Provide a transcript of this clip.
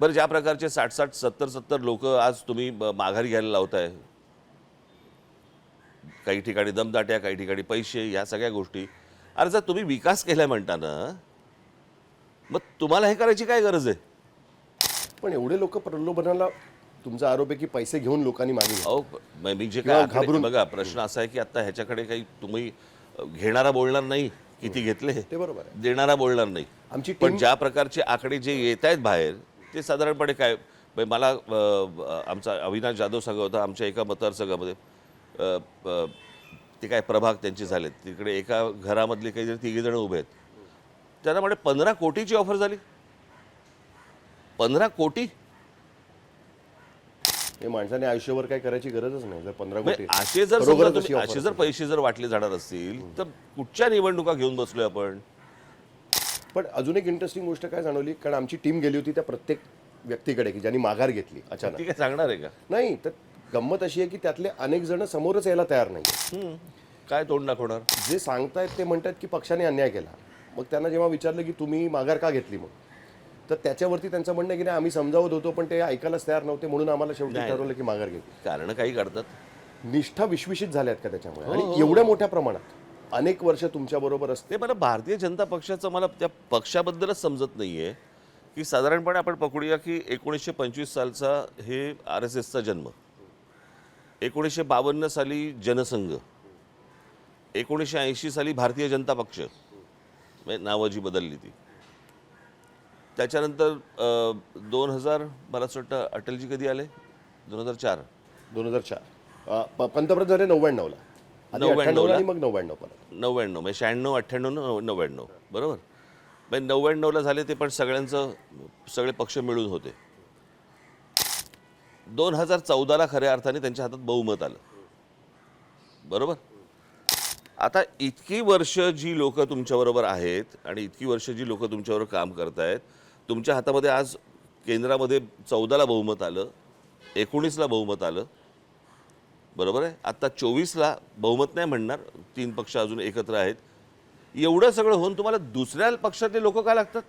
बरं ज्या प्रकारचे साठ साठ सत्तर सत्तर लोक आज तुम्ही माघारी घ्यायला लावताय काही ठिकाणी दमदाट्या काही ठिकाणी पैसे या सगळ्या गोष्टी. अरे जर तुम्ही विकास केलाय म्हणताना मग तुम्हाला हे करायची काय गरज आहे? पण एवढे लोक प्रलोभनाला तुमचा आरोप आहे की पैसे घेऊन लोकांनी मागे. अहो म- जे काय घाबरून- बघा प्रश्न असा आहे की आता ह्याच्याकडे काही तुम्ही घेणारा बोलणार नाही किती घेतले? ते बरोबर देणारा बोलणार नाही. आमची पण ज्या प्रकारचे आकडे जे येत आहेत बाहेर ते साधारणपणे काय? म्हणजे मला आमचा अविनाश जाधव सांगत होता आमच्या एका मतदारसंघामध्ये ते काय प्रभाग त्यांचे झालेत. तिकडे एका घरामधले काही तिघे जण उभे आहेत. त्यांना म्हणे पंधरा कोटीची ऑफर झाली. पंधरा कोटी? हे माणसाने आयुष्यभर काय करायची गरजच नाही. जर पंधरा म्हणजे कोटी असे जर असे जर. पैसे जर वाटले जाणार असतील तर कुठच्या निवडणुका घेऊन बसलोय आपण? पण अजून एक इंटरेस्टिंग गोष्ट काय जाणवली? कारण आमची टीम गेली होती त्या प्रत्येक व्यक्तीकडे की ज्यांनी माघार घेतली अचानक. काय सांगणार आहे का? नाही तर गंमत अशी आहे की त्यातले अनेक जण समोरच यायला तयार नाही. काय तोंड दाखवणार? जे सांगतायत ते म्हणतात की पक्षाने अन्याय केला. मग त्यांना जेव्हा विचारलं की तुम्ही माघार का घेतली मग? तर त्याच्यावरती त्यांचं म्हणणं की नाही आम्ही समजावत होतो पण ते ऐकायलाच तयार नव्हते म्हणून आम्हाला शेवटी. ठरवलं की माघार घेतली. कारण काही करतात निष्ठा विश्विषित झाल्यात का त्याच्यामुळे? हो, आणि एवढ्या मोठ्या प्रमाणात. अनेक वर्ष तुमच्या बरोबर असते मला भारतीय जनता पक्षाचं मला त्या पक्षाबद्दलच समजत नाहीये. की साधारणपणे आपण पकडूया की एकोणीसशे पंचवीस सालचा हे आर एस एसचा जन्म. एकोणीसशे बावन्न साली जनसंघ. एकोणीसशे ऐंशी साली भारतीय जनता पक्ष. म्हणजे नावं जी बदलली ती. त्याच्यानंतर दोन हजार मला असं वाटतं अटलजी कधी आले? दोन हजार चार. दोन हजार चार. पंतप्रधान झाले नव्याण्णवला. आधी 99 अठ्ठ्याण्णवला आणि मग नव्याण्णव परत. नव्याण्णव म्हणजे शहाण्णव अठ्ठ्याण्णव नव- नव्याण्णव. बरोबर? म्हणजे नव्याण्णवला झाले ते पण सगळ्यांचं सगळे पक्ष मिळून होते. दोन हजार चौदाला खऱ्या अर्थाने त्यांच्या हातात बहुमत आलं. बरोबर? आता इतकी वर्ष जी लोक तुमच्याबरोबर आहेत आणि इतकी वर्ष जी लोक तुमच्याबरोबर काम करतायत तुमच्या हातामध्ये आज केंद्रामध्ये चौदाला बहुमत आलं एकोणीसला बहुमत आलं बरोबर आहे? आत्ता चोवीसला बहुमत नाही म्हणणार. तीन पक्ष अजून एकत्र आहेत. एवढं सगळं होऊन तुम्हाला दुसऱ्या पक्षातले लोक का लागतात?